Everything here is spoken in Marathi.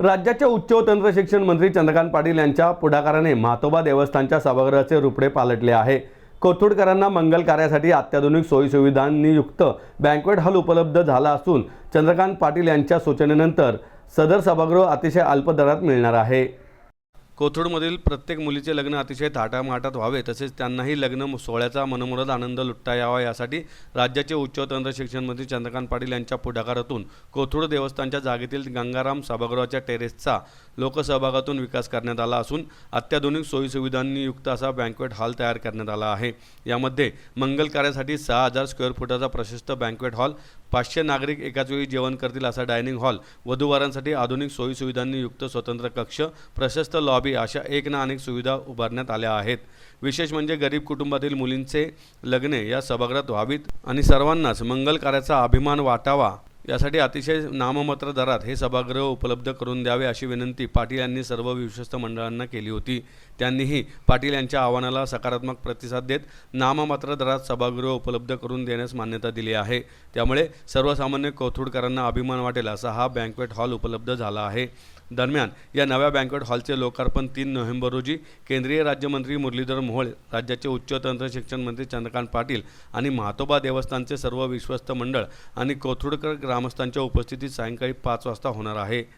राज्याचे उच्च व तंत्र शिक्षण मंत्री चंद्रकांत पाटील यांच्या पुढाकाराने म्हातोबा देवस्थानच्या सभागृहाचे रुपडे पालटले आहे. कोथरूडकरांना मंगल कार्यासाठी अत्याधुनिक सोयीसुविधांनी युक्त बँक्वेट हॉल उपलब्ध झाला असून चंद्रकांत पाटील यांच्या सूचनेनंतर सदर सभागृह अतिशय अल्प दरात मिळणार आहे. कोथरूडमधील प्रत्येक मुलीचे लग्न अतिशय थाटामाटात व्हावे तसेच त्यांनाही लग्न सोहळ्याचा मनमुराद आनंद लुटता यावा यासाठी राज्याचे उच्च तंत्र शिक्षण मंत्री चंद्रकांत पाटील यांच्या पुढाकारातून कोथरूड देवस्थानच्या जागेतील गंगाराम सभागृहाच्या टेरेसचा लोकसहभागातून विकास करण्यात आला असून अत्याधुनिक सोयीसुविधांनी युक्त असा बँक्वेट हॉल तयार करण्यात आला आहे. यामध्ये मंगल कार्यासाठी सहा हजार स्क्वेअर फुटाचा प्रशस्त बँक्वेट हॉल पाचशे नागरिक एकाच वेळी जेवण करतील असा डायनिंग हॉल वधूवरांसाठी आधुनिक सोयीसुविधांनी युक्त स्वतंत्र कक्ष प्रशस्त लॉबी अशा एक ना अनेक सुविधा उभारण्यात आल्या आहेत. विशेष म्हणजे गरीब कुटुंबातील मुलींचे लग्ने या सभागृहात व्हावीत आणि सर्वांनाच मंगल कार्याचा अभिमान वाटावा यासाठी अतिशय नाममात्र दरात हे सभागृह उपलब्ध करून द्यावे अशी विनंती पाटील यांनी सर्व विश्वस्त मंडळांना केली होती. त्यांनीही पाटील यांच्या आव्हानाला सकारात्मक प्रतिसाद देत नाममात्र दरात सभागृह उपलब्ध करून देण्यास मान्यता दिली आहे. त्यामुळे सर्वसामान्य कोथरूडकरांना अभिमान वाटेल असा हा बँक्वेट हॉल उपलब्ध झाला आहे. दरम्यान या नव्या बँक्वेट हॉलचे लोकार्पण तीन नोव्हेंबर रोजी केंद्रीय राज्यमंत्री मुरलीधर मोहोळ राज्याचे उच्च तंत्र शिक्षण मंत्री चंद्रकांत पाटील आणि म्हातोबा देवस्थानचे सर्व विश्वस्त मंडळ आणि कोथरूडकर ग्रामस्थांच्या उपस्थितीत सायंकाळी पाच वाजता होणार आहे.